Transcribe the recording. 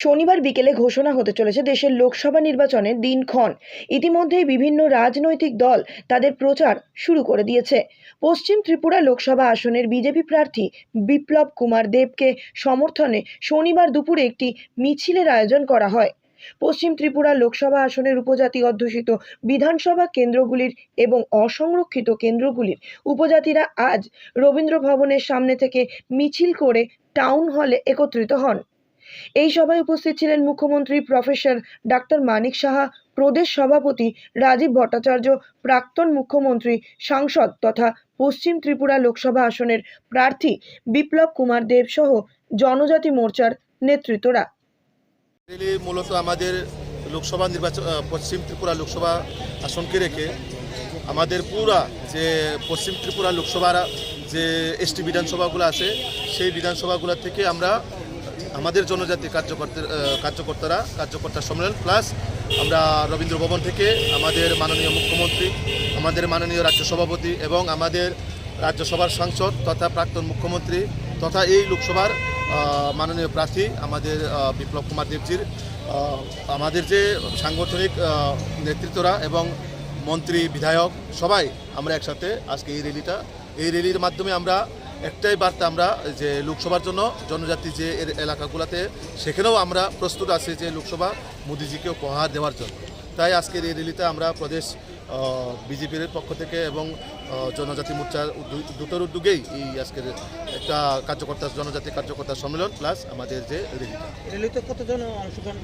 শনিবার বিকেলে ঘোষণা হতে চলেছে দেশের লোকসভা নির্বাচনের দিনক্ষণ ইতিমধ্যেই বিভিন্ন রাজনৈতিক দল তাদের প্রচার শুরু করে দিয়েছে। পশ্চিম ত্রিপুরা লোকসভা আসনের বিজেপি প্রার্থী বিপ্লব কুমার দেবকে সমর্থনে শনিবার দুপুরে একটি মিছিলের আয়োজন করা হয়। পশ্চিম ত্রিপুরা লোকসভা আসনের উপজাতি অধ্যুষিত বিধানসভা কেন্দ্রগুলির এবং অসংরক্ষিত কেন্দ্রগুলির উপজাতিরা আজ রবীন্দ্র ভবনের সামনে থেকে মিছিল করে টাউন হলে একত্রিত হন। এই সভায় উপস্থিত ছিলেন মুখ্যমন্ত্রী প্রফেসর ডাক্তার মানিক সাহা, প্রদেশ সভাপতি রাজীব ভট্টাচার্য, প্রাক্তন মুখ্যমন্ত্রী, সাংসদ তথা পশ্চিম ত্রিপুরা লোকসভা আসনের প্রার্থী বিপ্লব কুমার দেব সহ জনজাতি মোর্চার নেতৃত্বরা। মূলত আমাদের লোকসভা নির্বাচন পশ্চিম ত্রিপুরা লোকসভা আসনকে রেখে আমাদের পুরা যে পশ্চিম ত্রিপুরা লোকসভার, যে এসটি বিধানসভাগুলো আছে, সেই বিধানসভাগুলো থেকে আমরা আমাদের জনজাতি কার্যকর্তা কার্যকর্তারা, কার্যকর্তা সম্মেলন প্লাস আমরা রবীন্দ্র ভবন থেকে আমাদের মাননীয় মুখ্যমন্ত্রী, আমাদের মাননীয় রাজ্য সভাপতি এবং আমাদের রাজ্যসভার সাংসদ তথা প্রাক্তন মুখ্যমন্ত্রী তথা এই লোকসভার মাননীয় প্রার্থী আমাদের বিপ্লব কুমার দেবজির। আমাদের যে সাংগঠনিক নেতৃত্বরা এবং মন্ত্রী, বিধায়ক সবাই আমরা একসাথে আজকে এই র্যালিটা এই র্যালির মাধ্যমে আমরা একটাই বার্তা আমরা যে লোকসভার জন্য জনজাতি যে এর এলাকাগুলোতে, সেখানেও আমরা প্রস্তুত আছি যে লোকসভা মোদিজিকে উপহার দেওয়ার জন্য। তাই আজকের এই র্যালিতে আমরা প্রদেশ বিজেপির পক্ষ থেকে এবং জনজাতি মোর্চার দুটোর উদ্যোগেই এই আজকের একটা কার্যকর্তা, জনজাতি কার্যকর্তা সম্মেলন, প্লাস আমাদের যে র্যালিটা। রেলিতে কতজন অংশগ্রহণ